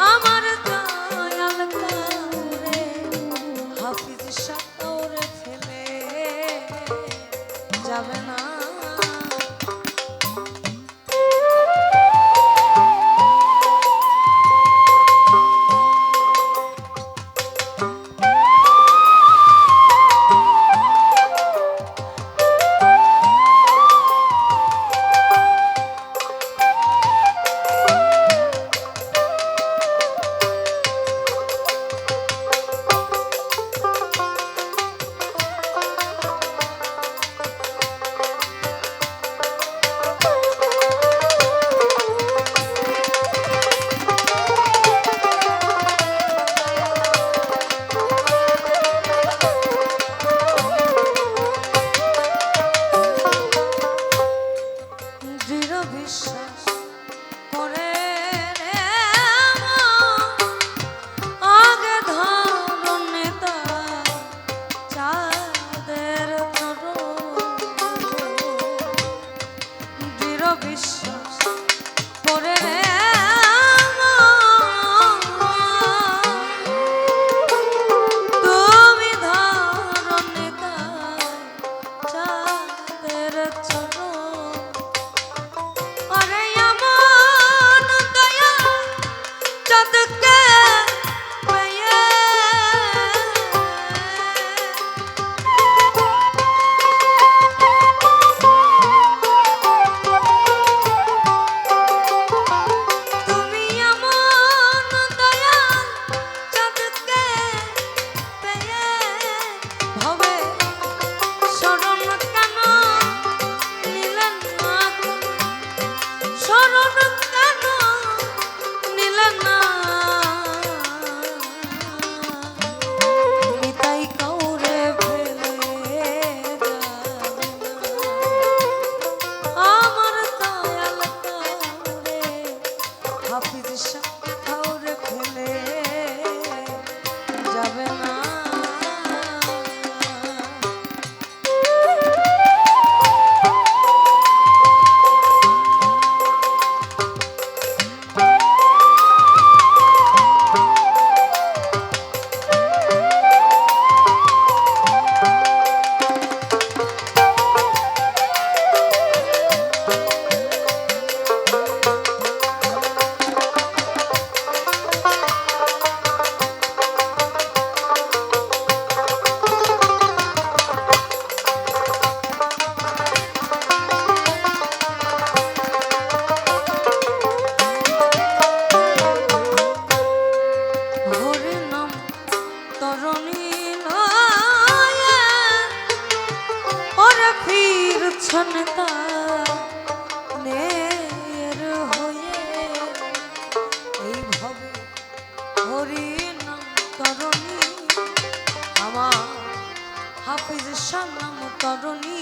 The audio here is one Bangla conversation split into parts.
আমার ফিরছন নের হয়ে এইভাবে হরি তরণী আমার হাফিজ সালাম তরণী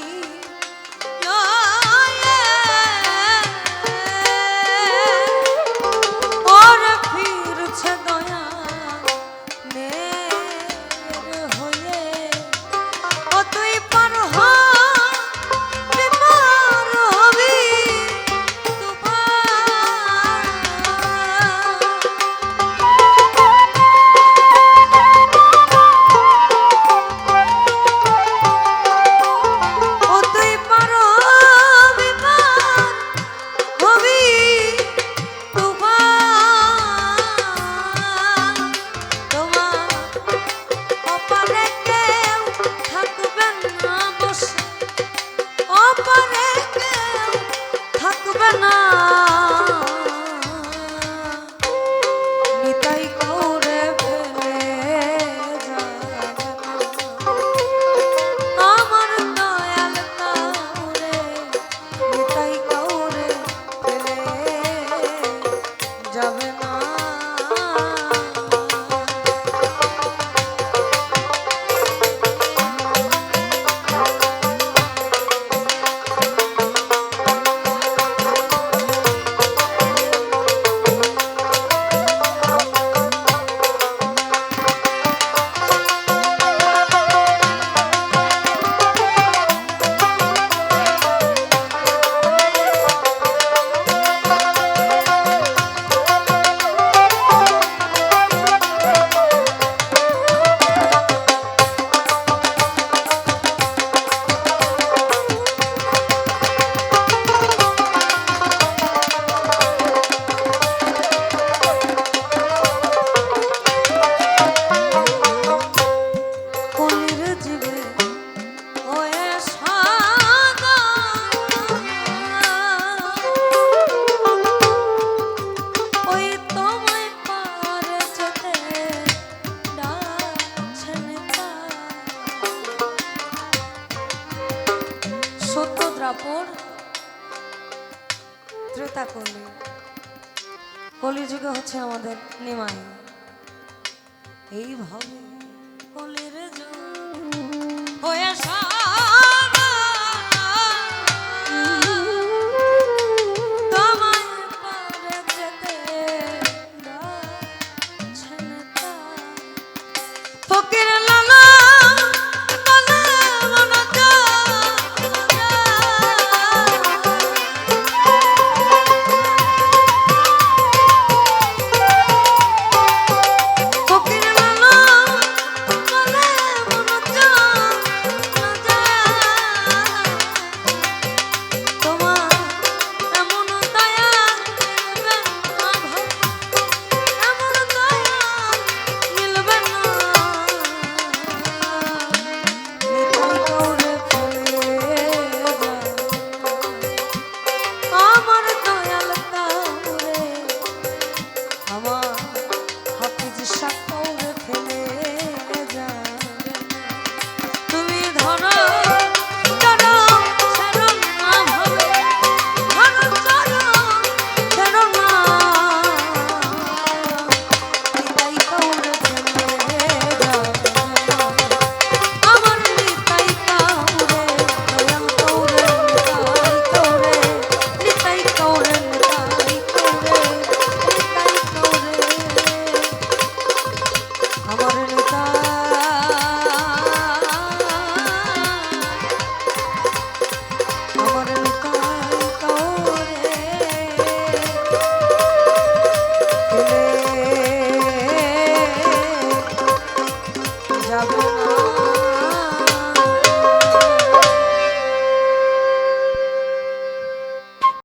দাপর ত্রেতা কলি কলিযুগে হচ্ছে আমাদের নিমাই। এইভাবে কলির যুগ হয়ে